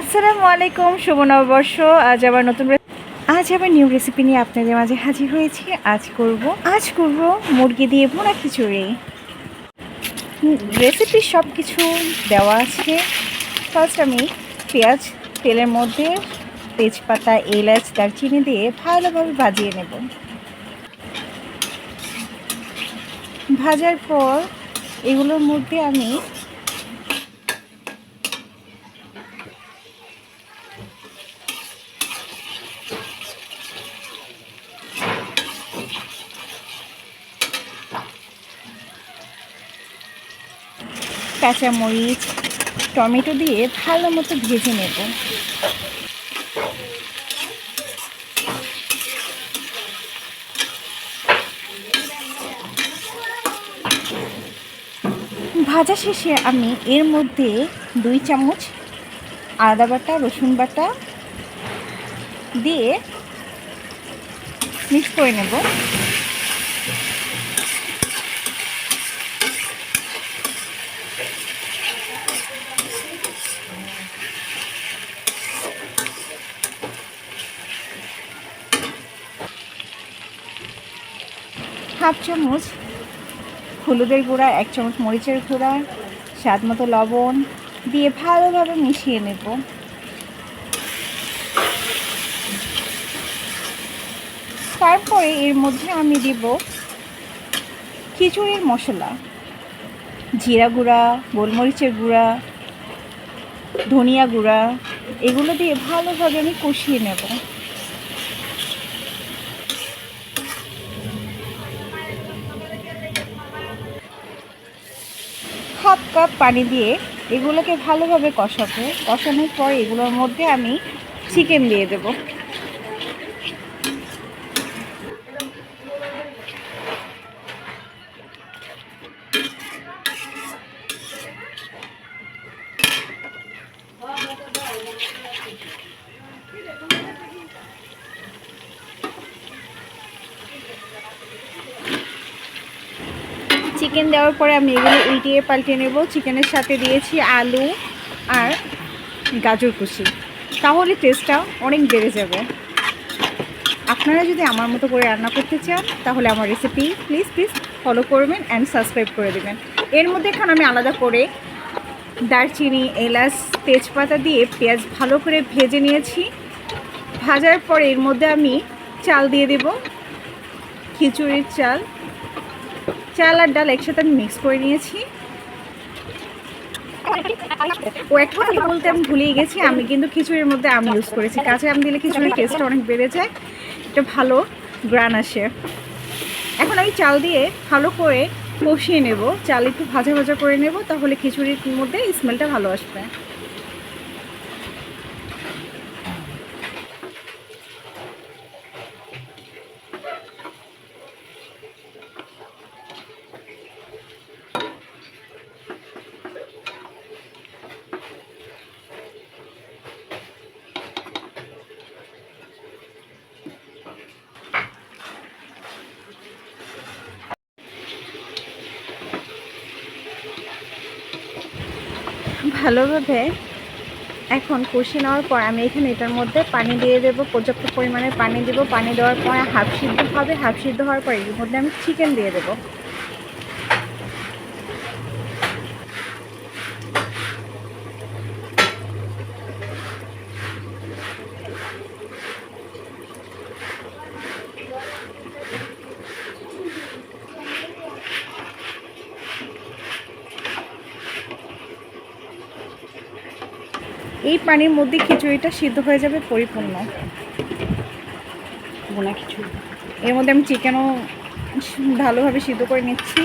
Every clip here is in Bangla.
আসসালামু আলাইকুম, শুভ নববর্ষ। আজ আবার নতুন আজ আবার নিউ রেসিপি নিয়ে আপনাদের মাঝে হাজির হয়েছি। আজ করব আজ করব মুরগি দিয়ে ভুনা খিচুড়ি। রেসিপির সব কিছু দেওয়া আছে। ফার্স্ট আমি পেঁয়াজ, তেলের মধ্যে তেজপাতা, এলাচ, দারচিনি দিয়ে ভালোভাবে ভাজিয়ে নেব। ভাজার পর এগুলোর মধ্যে আমি কাঁচামরিচ, টমেটো দিয়ে ভালো মতো ভেজে নেব। ভাজা শেষে আমি এর মধ্যে দুই চামচ আদা বাটা, রসুন বাটা দিয়ে মিক্স করে নেব। হাফ চামচ হলুদের গুঁড়া, এক চামচ মরিচের গুঁড়া, স্বাদ মতো লবণ দিয়ে ভালোভাবে মিশিয়ে নেব। তারপরে এর মধ্যে আমি দিব খিচুড়ির মশলা, জিরা গুঁড়া, গোলমরিচের গুঁড়া, ধনিয়া গুঁড়া, এগুলো দিয়ে ভালোভাবে আমি কষিয়ে নেব। হাফ কাপ পানি দিয়ে এগুলোকে ভালোভাবে কষাবো কষানোর পর এগুলোর মধ্যে আমি চিকেন দিয়ে দেব। চিকেন দেওয়ার পরে আমি এগুলো উল্টিয়ে পাল্টে নেব। চিকেনের সাথে দিয়েছি আলু আর গাজর কুচি। তাহলে টেস্টটা অনেক বেড়ে যাবে। আপনারা যদি আমার মতো করে রান্না করতে চান, তাহলে আমার রেসিপি প্লিজ প্লিজ ফলো করবেন অ্যান্ড সাবস্ক্রাইব করে দেবেন। এর মধ্যে এখন আমি আলাদা করে দারচিনি, এলাচ, তেজপাতা দিয়ে পেঁয়াজ ভালো করে ভেজে নিয়েছি। ভাজার পর এর মধ্যে আমি চাল দিয়ে দেব। খিচুড়ির চাল চাল আর ডাল একসাথে আমি মিক্স করে নিয়েছি। ও এক কথা বলতে আমি ভুলেই গেছি, আমি কিন্তু খিচুড়ির মধ্যে আম ইউজ করেছি। কাঁচা আম দিলে খিচুড়ির টেস্ট অনেক বেড়ে যায় এটা ভালো গ্রান আসে। এখন আমি চাল দিয়ে ভালো করে কষিয়ে নেব। চাল একটু ভাজা ভাজা করে নেব, তাহলে খিচুড়ির মধ্যে স্মেলটা ভালো আসবে। ভালোভাবে এখন কষি নেওয়ার পর আমি এখানে এটার মধ্যে পানি দিয়ে দেবো, পর্যাপ্ত পরিমাণে পানি দেবো। পানি দেওয়ার পর হাফ সিদ্ধ হবে, হাফ সিদ্ধ হওয়ার পর এর মধ্যে আমি চিকেন দিয়ে দেবো। এই পানির মধ্যে খিচুড়িটা সিদ্ধ হয়ে যাবে পরিপূর্ণ। বোনা কিছু এর মধ্যে আমি চিকেনও ভালোভাবে সিদ্ধ করে নিচ্ছি।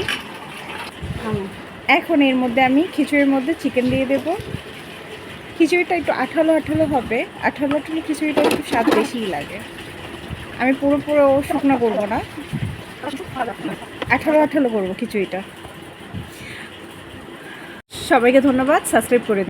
এখন এর মধ্যে আমি খিচুড়ির মধ্যে চিকেন দিয়ে দেব। খিচুড়িটা একটু আঠালো আঠালো হবে। আঠালো আঠালো খিচুড়িটা একটু স্বাদ বেশিই লাগে। আমি পুরো পুরো শুকনো করব না। আঠালো আঠালো করব খিচুড়িটা। সবাইকে ধন্যবাদ। সাবস্ক্রাইব করে।